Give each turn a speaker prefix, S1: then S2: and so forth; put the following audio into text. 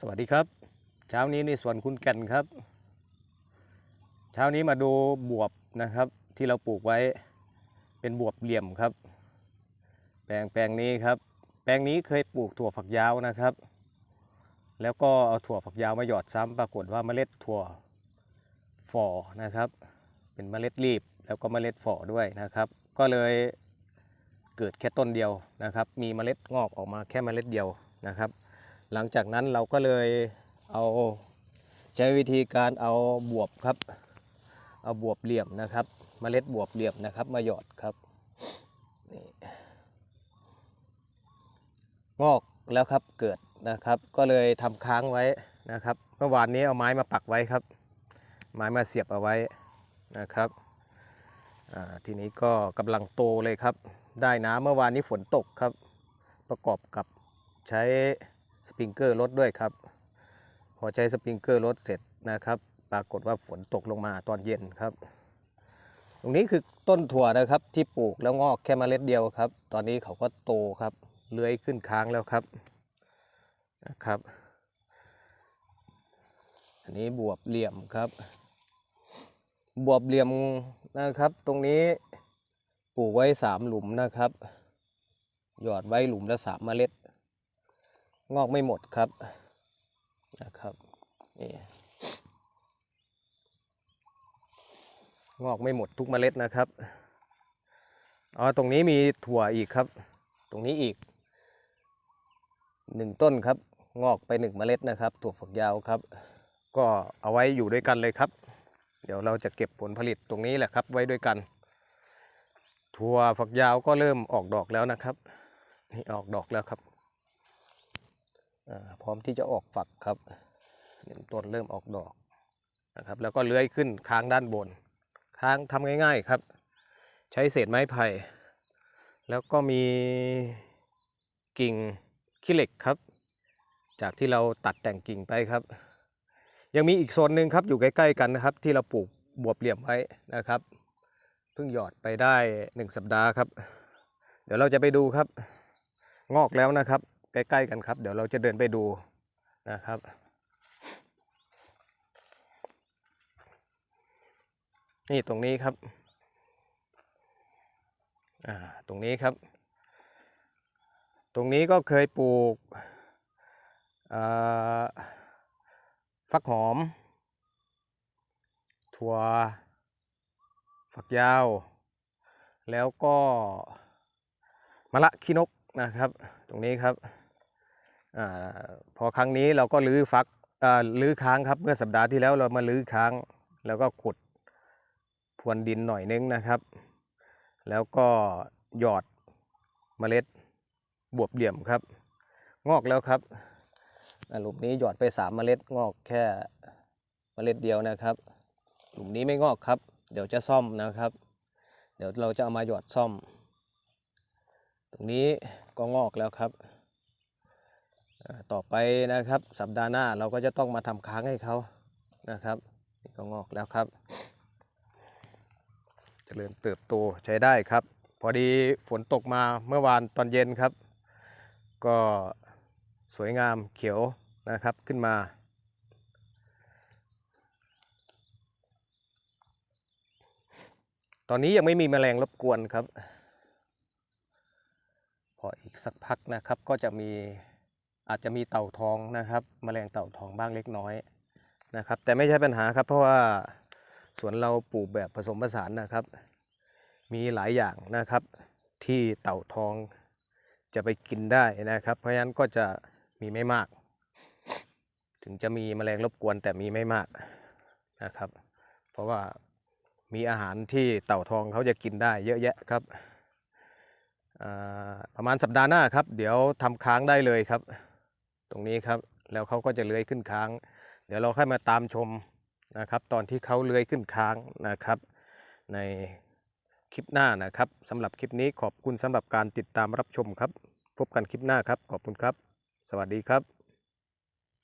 S1: สวัสดีครับ เช้านี้ในสวนคุณแก่นครับ เช้านี้มาดูบวบนะครับ ที่เราปลูกไว้เป็นบวบเหลี่ยมครับ แปลงแปลงนี้ครับ แปลงนี้เคยปลูกถั่วฝักยาวนะครับ แล้วก็เอาถั่วฝักยาวมาหยอดซ้ำปรากฏว่าเมล็ดถั่วฝ่อนะครับ เป็นเมล็ดรีบแล้วก็เมล็ดฝ่อด้วยนะครับ ก็เลยเกิดแค่ต้นเดียวนะครับ มีเมล็ดงอกออกมาแค่เมล็ดเดียวนะครับ หลังจากนั้นเราก็เลยเอาใช้วิธีการเอาบวบครับ เอาบวบเหลี่ยมนะครับเมล็ดบวบเหลี่ยมนะครับ มาหยอดครับงอกแล้วครับเกิดนะครับ ก็เลยทำค้างไว้นะครับเมื่อวานนี้เอาไม้มาปักไว้ครับ ไม้มาเสียบเอาไว้นะครับทีนี้ก็กำลังโตเลยครับ ได้น้ำเมื่อวานนี้ฝนตกครับ ประกอบกับใช้ สปริงเกอร์ลดด้วยครับ พอใช้สปริงเกอร์ลดเสร็จนะครับ ปรากฏว่าฝนตกลงมาตอนเย็นครับ ตรงนี้คือต้นถั่วนะครับที่ปลูกแล้วงอกแค่เมล็ดเดียวครับ ตอนนี้เขาก็โตครับเลื้อยขึ้นค้างแล้วครับนะครับ อันนี้บวบเหลี่ยมครับ บวบเหลี่ยมนะครับ ตรงนี้ปลูกไว้สามหลุมนะครับ หยอดไว้หลุมละสามเมล็ด งอกไม่หมดครับนะครับนี่งอกไม่หมดทุกเมล็ดนะครับอ๋อตรงนี้มีถั่วอีกครับ ตรงนี้อีกหนึ่งต้นครับ งอกไปหนึ่งเมล็ดนะครับ ถั่วฝักยาวครับ ก็เอาไว้อยู่ด้วยกันเลยครับ เดี๋ยวเราจะเก็บผลผลิตตรงนี้แหละครับ ไว้ด้วยกัน ถั่วฝักยาวก็เริ่มออกดอกแล้วนะครับนี่ออกดอกแล้วครับ พร้อมที่จะออกฝักครับต้นเริ่มออกดอกนะครับ แล้วก็เลื้อยขึ้นค้างด้านบน ค้างทำง่าย ๆครับ ใช้เศษไม้ไผ่แล้วก็มีกิ่งขี้เหล็กครับ จากที่เราตัดแต่งกิ่งไปครับ ยังมีอีกโซนหนึ่งครับอยู่ใกล้ๆกันนะครับ ที่เราปลูกบวบเหลี่ยมไว้นะครับเพิ่งหยอดไปได้หนึ่งสัปดาห์ครับ เดี๋ยวเราจะไปดูครับ งอกแล้วนะครับ ใกล้ๆกันครับ เดี๋ยวเราจะเดินไปดูนะครับ นี่ตรงนี้ครับอ่าตรงนี้ครับ ตรงนี้ก็เคยปลูกฟักหอม ถั่ว ฝักยาว แล้วก็มะละขี้นก นะครับ ตรงนี้ครับอพอครั้งนี้เราก็ลื้อฟักลื้อค้างครับเมื่อสัปดาห์ที่แล้วเรามาลื้อค้าง แล้วก็ขุดพรวนดินหน่อยนึงนะครับ แล้วก็หยอดเมล็ดบวบเหลี่ยมครับ งอกแล้วครับหลุมนี้หยอดไปสามเมล็ดงอกแค่เมล็ดเดียวนะครับ หลุมนี้ไม่งอกครับ เดี๋ยวจะซ่อมนะครับ เดี๋ยวเราจะเอามาหยอดซ่อม ตรงนี้ ก็งอกแล้วครับ ต่อไปนะครับสัปดาห์หน้าเราก็จะต้องมาทำค้างให้เขานะครับนี่ก็งอกแล้วครับเจริญเติบโตใช้ได้ครับ พอดีฝนตกมาเมื่อวานตอนเย็นครับ ก็สวยงามเขียวนะครับขึ้นมาตอนนี้ยังไม่มีแมลงรบกวนครับ พออีกสักพักนะครับก็จะมีอาจจะมีเต่าทองนะครับแมลงเต่าทองบ้างเล็กน้อยนะครับ แต่ไม่ใช่ปัญหาครับเพราะว่าสวนเราปลูกแบบผสมผสานนะครับ มีหลายอย่างนะครับที่เต่าทองจะไปกินได้นะครับ เพราะฉะนั้นก็จะมีไม่มาก ถึงจะมีแมลงรบกวนแต่มีไม่มากนะครับ เพราะว่ามีอาหารที่เต่าทองเขาจะกินได้เยอะแยะครับ ประมาณสัปดาห์หน้าครับ เดี๋ยวทำค้างได้เลยครับ ตรงนี้ครับแล้วเขาก็จะเลื้อยขึ้นค้าง เดี๋ยวเราค่อยมาตามชมนะครับ ตอนที่เขาเลื้อยขึ้นค้างนะครับ ในคลิปหน้านะครับสำหรับคลิปนี้ขอบคุณสำหรับการติดตามรับชมครับ พบกันคลิปหน้าครับ ขอบคุณครับ สวัสดีครับ